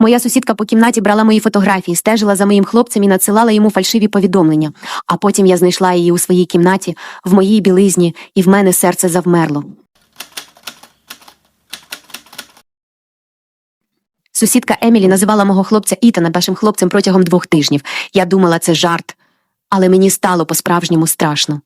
Моя сусідка по кімнаті брала мої фотографії, стежила за моїм хлопцем і надсилала йому фальшиві повідомлення. А потім я знайшла її у своїй кімнаті, в моїй білизні, і в мене серце завмерло. Сусідка Емілі називала мого хлопця Ітана нашим хлопцем протягом двох тижнів. Я думала, це жарт, але мені стало по-справжньому страшно.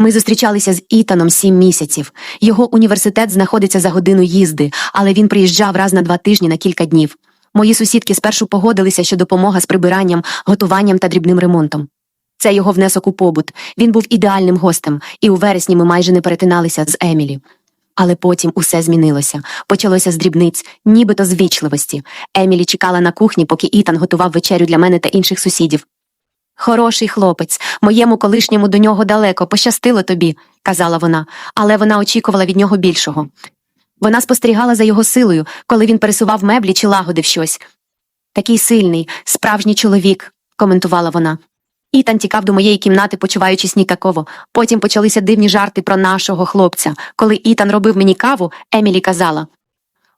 Ми зустрічалися з Ітаном сім місяців. Його університет знаходиться за годину їзди, але він приїжджав раз на два тижні на кілька днів. Мої сусідки спершу погодилися, що допомога з прибиранням, готуванням та дрібним ремонтом. Це його внесок у побут. Він був ідеальним гостем, і у вересні ми майже не перетиналися з Емілі. Але потім усе змінилося. Почалося з дрібниць, нібито з вічливості. Емілі чекала на кухні, поки Ітан готував вечерю для мене та інших сусідів. Хороший хлопець, моєму колишньому до нього далеко, пощастило тобі, казала вона, але вона очікувала від нього більшого. Вона спостерігала за його силою, коли він пересував меблі чи лагодив щось. Такий сильний, справжній чоловік, коментувала вона. Ітан тікав до моєї кімнати, почуваючись ніяково. Потім почалися дивні жарти про нашого хлопця. Коли Ітан робив мені каву, Емілі казала: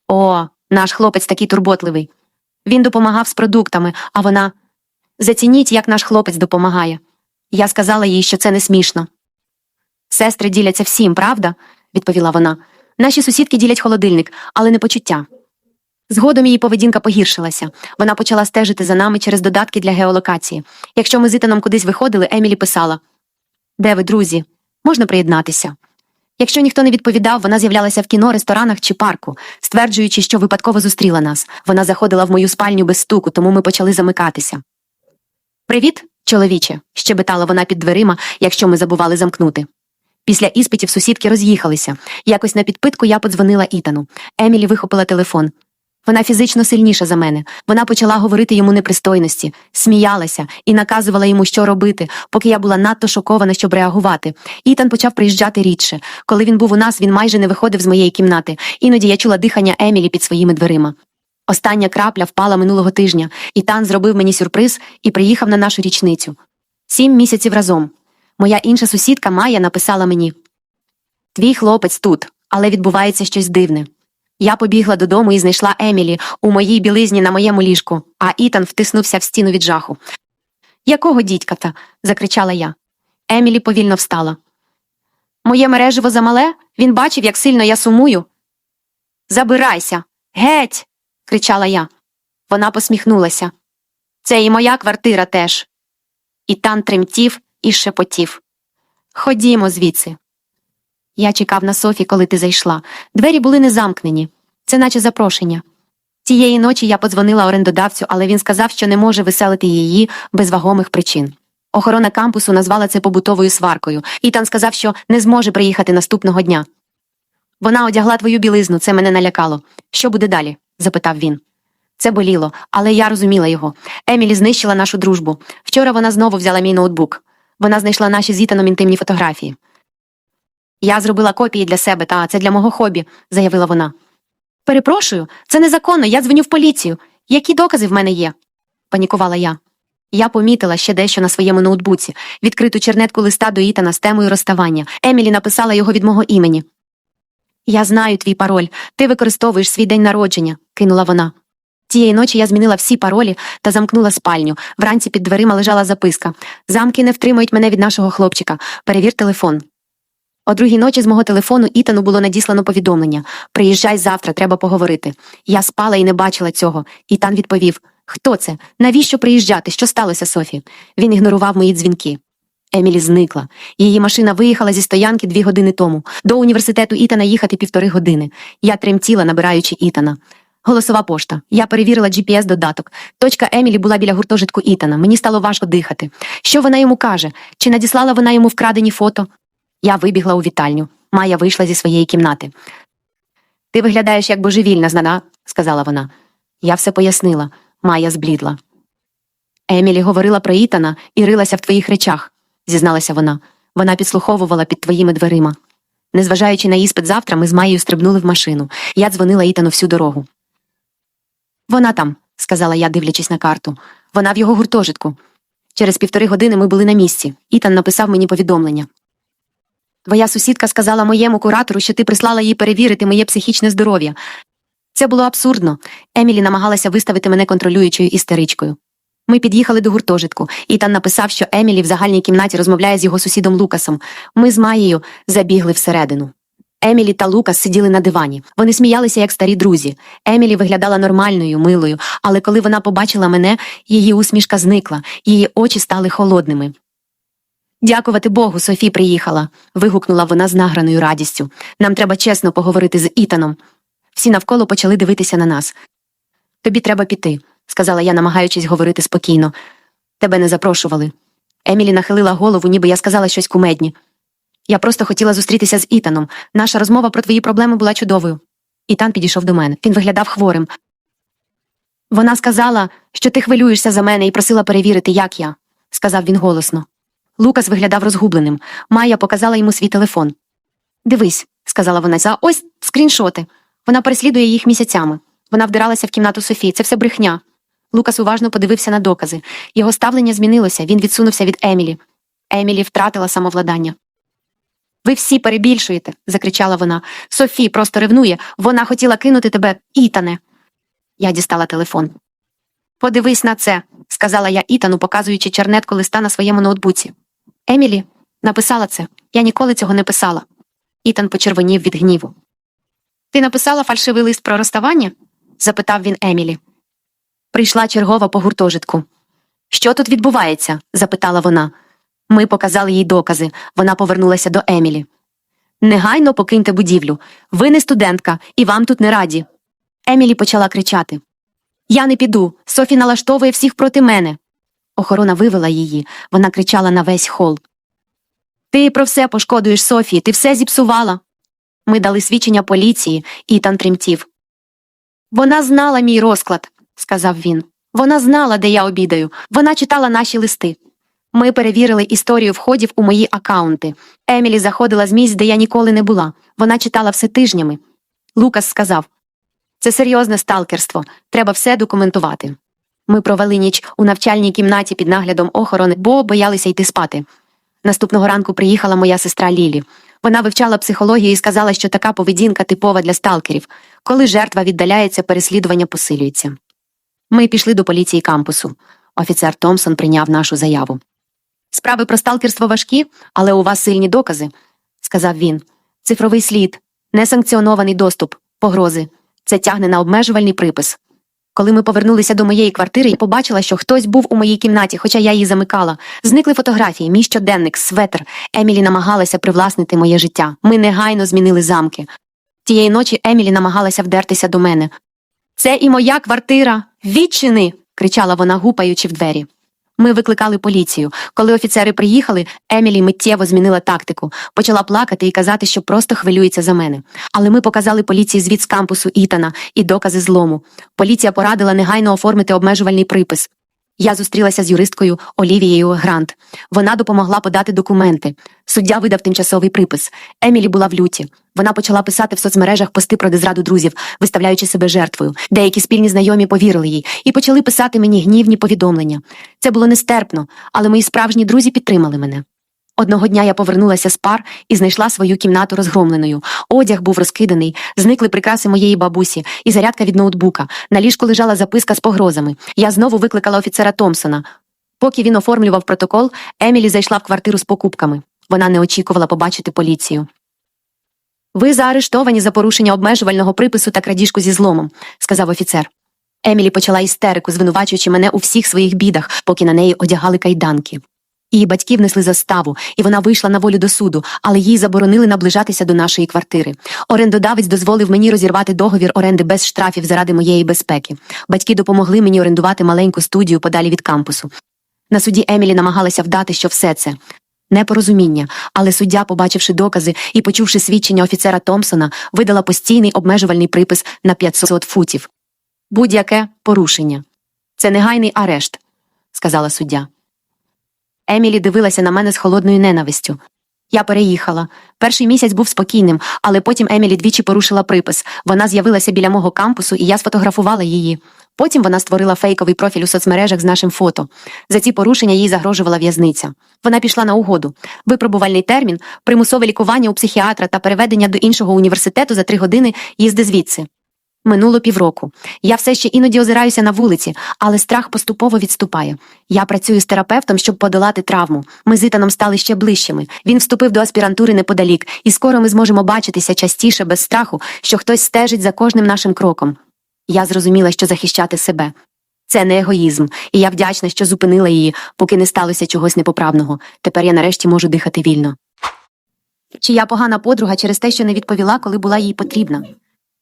О, наш хлопець такий турботливий. Він допомагав з продуктами, а вона Зацініть, як наш хлопець допомагає. Я сказала їй, що це не смішно. Сестри діляться всім, правда? відповіла вона. Наші сусідки ділять холодильник, але не почуття. Згодом її поведінка погіршилася. Вона почала стежити за нами через додатки для геолокації. Якщо ми з Ітаном кудись виходили, Емілі писала Де ви, друзі? Можна приєднатися. Якщо ніхто не відповідав, вона з'являлася в кіно, ресторанах чи парку, стверджуючи, що випадково зустріла нас. Вона заходила в мою спальню без стуку, тому ми почали замикатися. Привіт, чоловіче, щебетала вона під дверима, якщо ми забували замкнути. Після іспитів сусідки роз'їхалися. Якось на підпитку я подзвонила Ітану. Емілі вихопила телефон. Вона фізично сильніша за мене. Вона почала говорити йому непристойності, сміялася і наказувала йому, що робити, поки я була надто шокована, щоб реагувати. Ітан почав приїжджати рідше. Коли він був у нас, він майже не виходив з моєї кімнати. Іноді я чула дихання Емілі під своїми дверима. Остання крапля впала минулого тижня, і Тан зробив мені сюрприз і приїхав на нашу річницю. Сім місяців разом. Моя інша сусідка Майя написала мені: Твій хлопець тут, але відбувається щось дивне. Я побігла додому і знайшла Емілі у моїй білизні на моєму ліжку, а Ітан втиснувся в стіну від жаху. Якого дідька-та? закричала я. Емілі повільно встала. Моє мереживо замале? Він бачив, як сильно я сумую. Забирайся, геть кричала я. Вона посміхнулася. Це і моя квартира теж. І тан тремтів і шепотів. Ходімо звідси. Я чекав на Софі, коли ти зайшла. Двері були не замкнені, це наче запрошення. Тієї ночі я подзвонила орендодавцю, але він сказав, що не може виселити її без вагомих причин. Охорона кампусу назвала це побутовою сваркою, Ітан сказав, що не зможе приїхати наступного дня. Вона одягла твою білизну, це мене налякало. Що буде далі? Запитав він. Це боліло, але я розуміла його. Емілі знищила нашу дружбу. Вчора вона знову взяла мій ноутбук. Вона знайшла наші з Ітаном інтимні фотографії. Я зробила копії для себе, та це для мого хобі, заявила вона. Перепрошую, це незаконно, я дзвоню в поліцію. Які докази в мене є? панікувала я. Я помітила ще дещо на своєму ноутбуці, відкриту чернетку листа до Ітана з темою розставання. Емілі написала його від мого імені. Я знаю твій пароль. Ти використовуєш свій день народження, кинула вона. Тієї ночі я змінила всі паролі та замкнула спальню. Вранці під дверима лежала записка Замки не втримують мене від нашого хлопчика. Перевір телефон. О другій ночі з мого телефону Ітану було надіслано повідомлення Приїжджай завтра, треба поговорити. Я спала і не бачила цього. Ітан відповів Хто це? Навіщо приїжджати? Що сталося, Софі? Він ігнорував мої дзвінки. Емілі зникла. Її машина виїхала зі стоянки дві години тому. До університету Ітана їхати півтори години. Я тремтіла, набираючи Ітана. Голосова пошта. Я перевірила gps додаток. Точка Емілі була біля гуртожитку Ітана. Мені стало важко дихати. Що вона йому каже? Чи надіслала вона йому вкрадені фото? Я вибігла у вітальню. Майя вийшла зі своєї кімнати. Ти виглядаєш як божевільна, знана, сказала вона. Я все пояснила. Майя зблідла. Емілі говорила про Ітана і рилася в твоїх речах, зізналася вона. Вона підслуховувала під твоїми дверима. Незважаючи на іспит завтра, ми з Майєю стрибнули в машину. Я дзвонила Ітану всю дорогу. Вона там, сказала я, дивлячись на карту. Вона в його гуртожитку. Через півтори години ми були на місці. Ітан написав мені повідомлення. Твоя сусідка сказала моєму куратору, що ти прислала їй перевірити моє психічне здоров'я. Це було абсурдно. Емілі намагалася виставити мене контролюючою істеричкою. Ми під'їхали до гуртожитку, і там написав, що Емілі в загальній кімнаті розмовляє з його сусідом Лукасом. Ми з Маєю забігли всередину. Емілі та Лукас сиділи на дивані. Вони сміялися як старі друзі. Емілі виглядала нормальною, милою, але коли вона побачила мене, її усмішка зникла, її очі стали холодними. Дякувати Богу, Софі приїхала. вигукнула вона з награною радістю. Нам треба чесно поговорити з Ітаном. Всі навколо почали дивитися на нас. Тобі треба піти, сказала я, намагаючись говорити спокійно. Тебе не запрошували. Емілі нахилила голову, ніби я сказала щось кумедні. Я просто хотіла зустрітися з Ітаном. Наша розмова про твої проблеми була чудовою. Ітан підійшов до мене. Він виглядав хворим. Вона сказала, що ти хвилюєшся за мене і просила перевірити, як я, сказав він голосно. Лукас виглядав розгубленим. Майя показала йому свій телефон. Дивись, сказала вона, за ось скріншоти. Вона переслідує їх місяцями. Вона вдиралася в кімнату Софії. Це все брехня. Лукас уважно подивився на докази. Його ставлення змінилося, він відсунувся від Емілі. Емілі втратила самовладання. Ви всі перебільшуєте, закричала вона. Софі просто ревнує. Вона хотіла кинути тебе, Ітане. Я дістала телефон. Подивись на це, сказала я Ітану, показуючи чернетку листа на своєму ноутбуці. Емілі написала це. Я ніколи цього не писала. Ітан почервонів від гніву. Ти написала фальшивий лист про розставання? запитав він Емілі. Прийшла чергова по гуртожитку. Що тут відбувається? запитала вона. Ми показали їй докази. Вона повернулася до Емілі. Негайно покиньте будівлю. Ви не студентка, і вам тут не раді. Емілі почала кричати. Я не піду. Софі налаштовує всіх проти мене. Охорона вивела її. Вона кричала на весь хол. Ти про все пошкодуєш Софії, ти все зіпсувала. Ми дали свідчення поліції, Ітан тремтів. Вона знала мій розклад, сказав він. Вона знала, де я обідаю. Вона читала наші листи. Ми перевірили історію входів у мої акаунти. Емілі заходила з місць, де я ніколи не була. Вона читала все тижнями. Лукас сказав це серйозне сталкерство. Треба все документувати. Ми провели ніч у навчальній кімнаті під наглядом охорони, бо боялися йти спати. Наступного ранку приїхала моя сестра Лілі. Вона вивчала психологію і сказала, що така поведінка типова для сталкерів. Коли жертва віддаляється, переслідування посилюється. Ми пішли до поліції кампусу. Офіцер Томпсон прийняв нашу заяву. Справи про сталкерство важкі, але у вас сильні докази, сказав він. Цифровий слід, несанкціонований доступ, погрози. Це тягне на обмежувальний припис. Коли ми повернулися до моєї квартири, я побачила, що хтось був у моїй кімнаті, хоча я її замикала. Зникли фотографії, мій щоденник, светр. Емілі намагалася привласнити моє життя. Ми негайно змінили замки. Тієї ночі Емілі намагалася вдертися до мене. Це і моя квартира. Відчини. кричала вона, гупаючи в двері. Ми викликали поліцію. Коли офіцери приїхали, Емілі миттєво змінила тактику, почала плакати і казати, що просто хвилюється за мене. Але ми показали поліції звіт з кампусу Ітана і докази злому. Поліція порадила негайно оформити обмежувальний припис. Я зустрілася з юристкою Олівією Грант. Вона допомогла подати документи. Суддя видав тимчасовий припис. Емілі була в люті. Вона почала писати в соцмережах пости про дезраду друзів, виставляючи себе жертвою. Деякі спільні знайомі повірили їй і почали писати мені гнівні повідомлення. Це було нестерпно, але мої справжні друзі підтримали мене. Одного дня я повернулася з пар і знайшла свою кімнату розгромленою. Одяг був розкиданий, зникли прикраси моєї бабусі і зарядка від ноутбука. На ліжку лежала записка з погрозами. Я знову викликала офіцера Томпсона. Поки він оформлював протокол, Емілі зайшла в квартиру з покупками. Вона не очікувала побачити поліцію. Ви заарештовані за порушення обмежувального припису та крадіжку зі зломом, сказав офіцер. Емілі почала істерику, звинувачуючи мене у всіх своїх бідах, поки на неї одягали кайданки. Її батьки внесли заставу, і вона вийшла на волю до суду, але їй заборонили наближатися до нашої квартири. Орендодавець дозволив мені розірвати договір оренди без штрафів заради моєї безпеки. Батьки допомогли мені орендувати маленьку студію подалі від кампусу. На суді Емілі намагалася вдати, що все це непорозуміння, але суддя, побачивши докази і почувши свідчення офіцера Томпсона, видала постійний обмежувальний припис на 500 футів. Будь-яке порушення. Це негайний арешт, сказала суддя. Емілі дивилася на мене з холодною ненавистю. Я переїхала. Перший місяць був спокійним, але потім Емілі двічі порушила припис. Вона з'явилася біля мого кампусу, і я сфотографувала її. Потім вона створила фейковий профіль у соцмережах з нашим фото. За ці порушення їй загрожувала в'язниця. Вона пішла на угоду. Випробувальний термін, примусове лікування у психіатра та переведення до іншого університету за три години їзди звідси. Минуло півроку. Я все ще іноді озираюся на вулиці, але страх поступово відступає. Я працюю з терапевтом, щоб подолати травму. Ми з Ітаном стали ще ближчими. Він вступив до аспірантури неподалік, і скоро ми зможемо бачитися частіше без страху, що хтось стежить за кожним нашим кроком. Я зрозуміла, що захищати себе. Це не егоїзм, і я вдячна, що зупинила її, поки не сталося чогось непоправного. Тепер я нарешті можу дихати вільно. Чи я погана подруга через те, що не відповіла, коли була їй потрібна?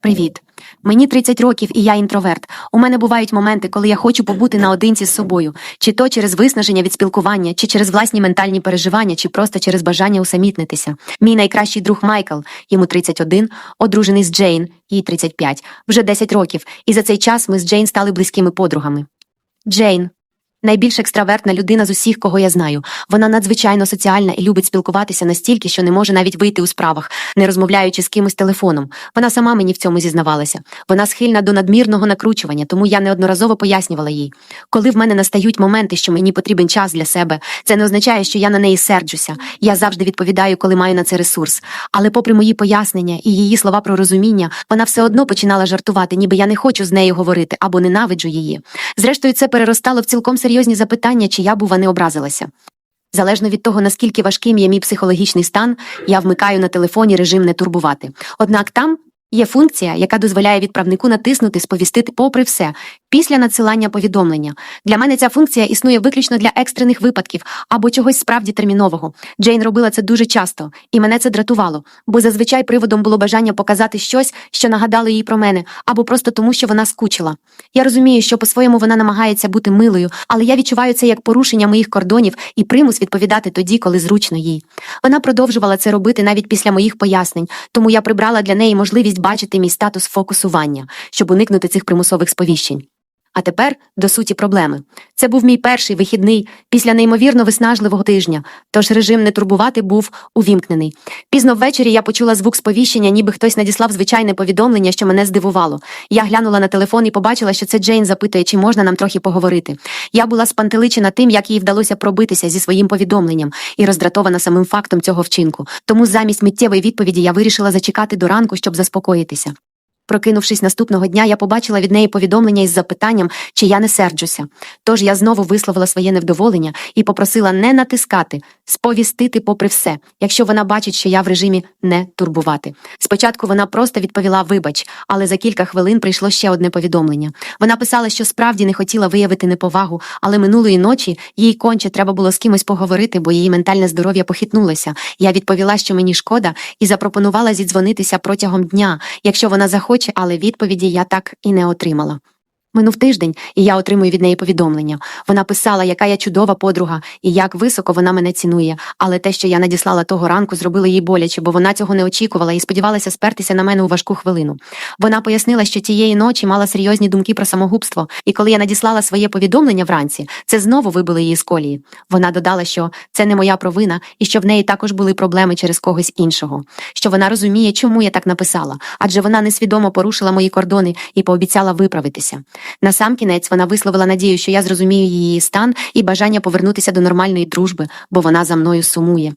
Привіт. Мені 30 років, і я інтроверт. У мене бувають моменти, коли я хочу побути наодинці з собою, чи то через виснаження від спілкування, чи через власні ментальні переживання, чи просто через бажання усамітнитися. Мій найкращий друг Майкл, йому 31, одружений з Джейн, їй 35, вже 10 років, і за цей час ми з Джейн стали близькими подругами. Джейн. Найбільш екстравертна людина з усіх, кого я знаю. Вона надзвичайно соціальна і любить спілкуватися настільки, що не може навіть вийти у справах, не розмовляючи з кимось телефоном. Вона сама мені в цьому зізнавалася. Вона схильна до надмірного накручування, тому я неодноразово пояснювала їй. Коли в мене настають моменти, що мені потрібен час для себе, це не означає, що я на неї серджуся. Я завжди відповідаю, коли маю на це ресурс. Але, попри мої пояснення і її слова про розуміння, вона все одно починала жартувати, ніби я не хочу з нею говорити або ненавиджу її. Зрештою, це переростало в цілком серйозні запитання, чи я, бува, не образилася. Залежно від того, наскільки важким є мій психологічний стан, я вмикаю на телефоні режим не турбувати. Однак там є функція, яка дозволяє відправнику натиснути сповістити попри все після надсилання повідомлення. Для мене ця функція існує виключно для екстрених випадків або чогось справді термінового. Джейн робила це дуже часто, і мене це дратувало, бо зазвичай приводом було бажання показати щось, що нагадало їй про мене, або просто тому, що вона скучила. Я розумію, що по-своєму вона намагається бути милою, але я відчуваю це як порушення моїх кордонів і примус відповідати тоді, коли зручно їй. Вона продовжувала це робити навіть після моїх пояснень, тому я прибрала для неї можливість бачити мій статус фокусування, щоб уникнути цих примусових сповіщень. А тепер до суті проблеми. Це був мій перший вихідний після неймовірно виснажливого тижня, тож режим не турбувати був увімкнений. Пізно ввечері я почула звук сповіщення, ніби хтось надіслав звичайне повідомлення, що мене здивувало. Я глянула на телефон і побачила, що це Джейн запитує, чи можна нам трохи поговорити. Я була спантеличена тим, як їй вдалося пробитися зі своїм повідомленням, і роздратована самим фактом цього вчинку. Тому замість миттєвої відповіді я вирішила зачекати до ранку, щоб заспокоїтися. Прокинувшись наступного дня, я побачила від неї повідомлення із запитанням, чи я не серджуся. Тож я знову висловила своє невдоволення і попросила не натискати, сповістити попри все, якщо вона бачить, що я в режимі не турбувати. Спочатку вона просто відповіла вибач, але за кілька хвилин прийшло ще одне повідомлення. Вона писала, що справді не хотіла виявити неповагу, але минулої ночі їй конче треба було з кимось поговорити, бо її ментальне здоров'я похитнулося. Я відповіла, що мені шкода, і запропонувала зідзвонитися протягом дня, якщо вона захоче, але відповіді я так і не отримала. Минув тиждень, і я отримую від неї повідомлення. Вона писала, яка я чудова подруга і як високо вона мене цінує. Але те, що я надіслала того ранку, зробило їй боляче, бо вона цього не очікувала і сподівалася спертися на мене у важку хвилину. Вона пояснила, що тієї ночі мала серйозні думки про самогубство, і коли я надіслала своє повідомлення вранці, це знову вибило її з колії. Вона додала, що це не моя провина, і що в неї також були проблеми через когось іншого. Що вона розуміє, чому я так написала, адже вона несвідомо порушила мої кордони і пообіцяла виправитися. Насамкінець вона висловила надію, що я зрозумію її стан і бажання повернутися до нормальної дружби, бо вона за мною сумує.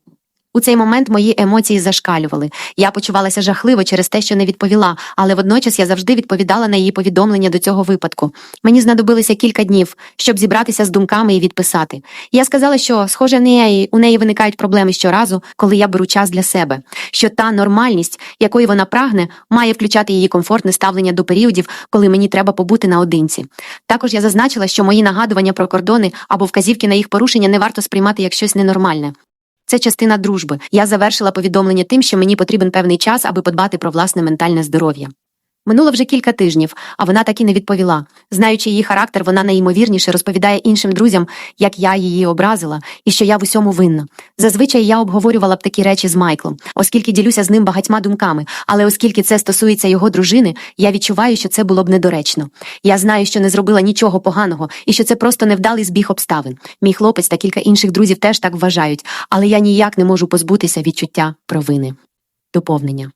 У цей момент мої емоції зашкалювали. Я почувалася жахливо через те, що не відповіла, але водночас я завжди відповідала на її повідомлення до цього випадку. Мені знадобилося кілька днів, щоб зібратися з думками і відписати. Я сказала, що, схоже, неї у неї виникають проблеми щоразу, коли я беру час для себе. Що та нормальність, якої вона прагне, має включати її комфортне ставлення до періодів, коли мені треба побути наодинці. Також я зазначила, що мої нагадування про кордони або вказівки на їх порушення не варто сприймати як щось ненормальне. Це частина дружби. Я завершила повідомлення тим, що мені потрібен певний час, аби подбати про власне ментальне здоров'я. Минуло вже кілька тижнів, а вона так і не відповіла. Знаючи її характер, вона найімовірніше розповідає іншим друзям, як я її образила і що я в усьому винна. Зазвичай я обговорювала б такі речі з Майклом, оскільки ділюся з ним багатьма думками, але оскільки це стосується його дружини, я відчуваю, що це було б недоречно. Я знаю, що не зробила нічого поганого і що це просто невдалий збіг обставин. Мій хлопець та кілька інших друзів теж так вважають, але я ніяк не можу позбутися відчуття провини. Доповнення.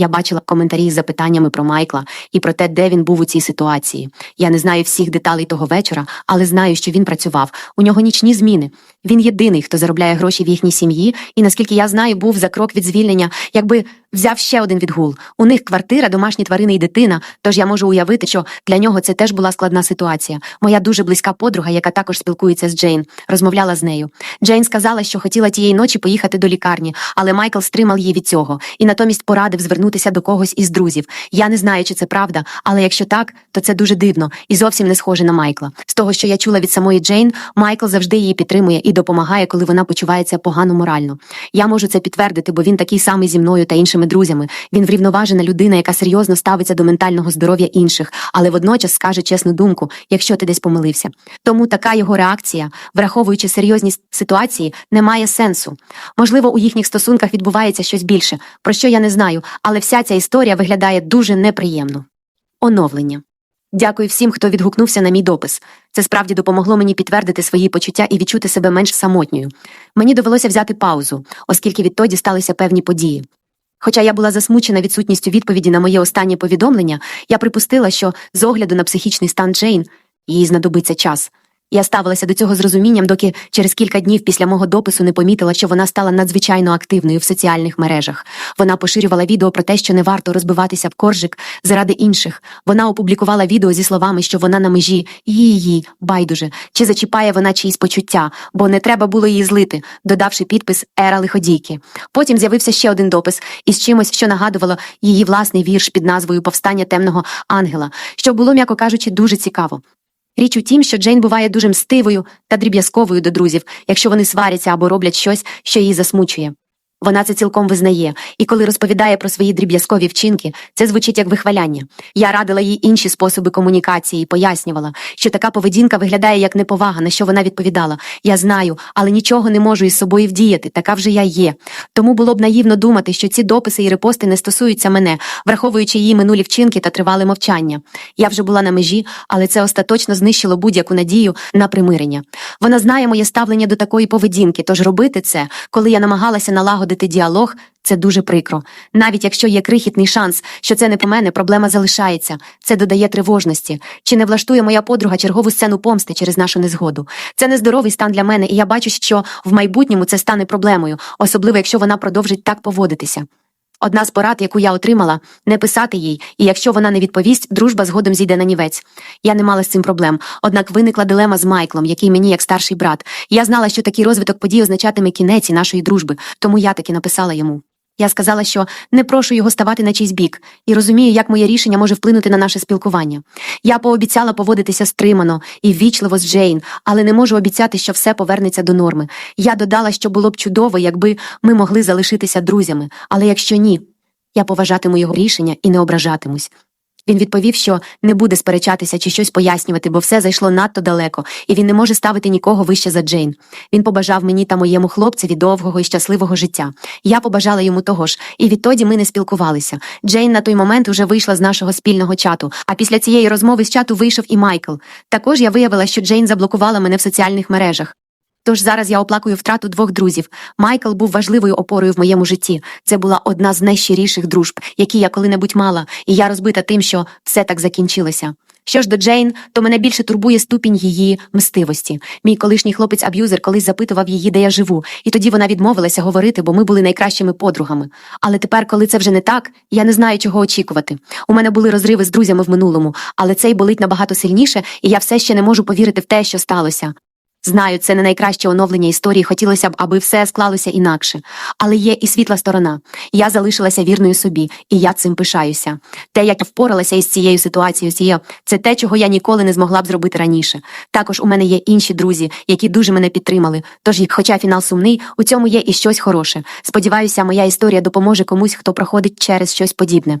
Я бачила коментарі з запитаннями про Майкла і про те, де він був у цій ситуації. Я не знаю всіх деталей того вечора, але знаю, що він працював. У нього нічні зміни. Він єдиний, хто заробляє гроші в їхній сім'ї, і наскільки я знаю, був за крок від звільнення, якби взяв ще один відгул. У них квартира, домашні тварини і дитина. Тож я можу уявити, що для нього це теж була складна ситуація. Моя дуже близька подруга, яка також спілкується з Джейн, розмовляла з нею. Джейн сказала, що хотіла тієї ночі поїхати до лікарні, але Майкл стримав її від цього і натомість порадив звернутися до когось із друзів. Я не знаю, чи це правда, але якщо так, то це дуже дивно і зовсім не схоже на Майкла. З того, що я чула від самої Джейн, Майкл завжди її підтримує і допомагає, коли вона почувається погано морально. Я можу це підтвердити, бо він такий самий зі мною та іншими друзями. Він врівноважена людина, яка серйозно ставиться до ментального здоров'я інших, але водночас скаже чесну думку, якщо ти десь помилився. Тому така його реакція, враховуючи серйозність ситуації, не має сенсу. Можливо, у їхніх стосунках відбувається щось більше, про що я не знаю, але вся ця історія виглядає дуже неприємно. Оновлення. Дякую всім, хто відгукнувся на мій допис. Це справді допомогло мені підтвердити свої почуття і відчути себе менш самотньою. Мені довелося взяти паузу, оскільки відтоді сталися певні події. Хоча я була засмучена відсутністю відповіді на моє останнє повідомлення, я припустила, що з огляду на психічний стан Джейн їй знадобиться час. Я ставилася до цього з розумінням, доки через кілька днів після мого допису не помітила, що вона стала надзвичайно активною в соціальних мережах. Вона поширювала відео про те, що не варто розбиватися в коржик заради інших. Вона опублікувала відео зі словами, що вона на межі її байдуже, чи зачіпає вона чиїсь почуття, бо не треба було її злити, додавши підпис Ера лиходійки. Потім з'явився ще один допис із чимось, що нагадувало її власний вірш під назвою Повстання темного ангела, що було, м'яко кажучи, дуже цікаво. Річ у тім, що Джейн буває дуже мстивою та дріб'язковою до друзів, якщо вони сваряться або роблять щось, що її засмучує. Вона це цілком визнає, і коли розповідає про свої дріб'язкові вчинки, це звучить як вихваляння. Я радила їй інші способи комунікації і пояснювала, що така поведінка виглядає як неповага, на що вона відповідала. Я знаю, але нічого не можу із собою вдіяти, така вже я є. Тому було б наївно думати, що ці дописи і репости не стосуються мене, враховуючи її минулі вчинки та тривале мовчання. Я вже була на межі, але це остаточно знищило будь-яку надію на примирення. Вона знає моє ставлення до такої поведінки, тож робити це, коли я намагалася налагодити діалог, це дуже прикро. Навіть якщо є крихітний шанс, що це не по мене, проблема залишається. Це додає тривожності. Чи не влаштує моя подруга чергову сцену помсти через нашу незгоду? Це нездоровий стан для мене, і я бачу, що в майбутньому це стане проблемою, особливо якщо вона продовжить так поводитися. Одна з порад, яку я отримала, не писати їй, і якщо вона не відповість, дружба згодом зійде на нівець. Я не мала з цим проблем. Однак виникла дилема з Майклом, який мені як старший брат. Я знала, що такий розвиток подій означатиме кінець нашої дружби, тому я таки написала йому. Я сказала, що не прошу його ставати на чийсь бік, і розумію, як моє рішення може вплинути на наше спілкування. Я пообіцяла поводитися стримано і ввічливо з Джейн, але не можу обіцяти, що все повернеться до норми. Я додала, що було б чудово, якби ми могли залишитися друзями, але якщо ні, я поважатиму його рішення і не ображатимусь. Він відповів, що не буде сперечатися чи щось пояснювати, бо все зайшло надто далеко, і він не може ставити нікого вище за Джейн. Він побажав мені та моєму хлопцеві довгого і щасливого життя. Я побажала йому того ж, і відтоді ми не спілкувалися. Джейн на той момент уже вийшла з нашого спільного чату. А після цієї розмови з чату вийшов і Майкл. Також я виявила, що Джейн заблокувала мене в соціальних мережах. Тож зараз я оплакую втрату двох друзів. Майкл був важливою опорою в моєму житті. Це була одна з найщиріших дружб, які я коли-небудь мала, і я розбита тим, що все так закінчилося. Що ж до Джейн, то мене більше турбує ступінь її мстивості. Мій колишній хлопець-аб'юзер колись запитував її, де я живу, і тоді вона відмовилася говорити, бо ми були найкращими подругами. Але тепер, коли це вже не так, я не знаю, чого очікувати. У мене були розриви з друзями в минулому, але цей болить набагато сильніше, і я все ще не можу повірити в те, що сталося. Знаю, це не найкраще оновлення історії, хотілося б, аби все склалося інакше. Але є і світла сторона. Я залишилася вірною собі, і я цим пишаюся. Те, як я впоралася із цією ситуацією, цією, це те, чого я ніколи не змогла б зробити раніше. Також у мене є інші друзі, які дуже мене підтримали. Тож, хоча фінал сумний, у цьому є і щось хороше. Сподіваюся, моя історія допоможе комусь, хто проходить через щось подібне.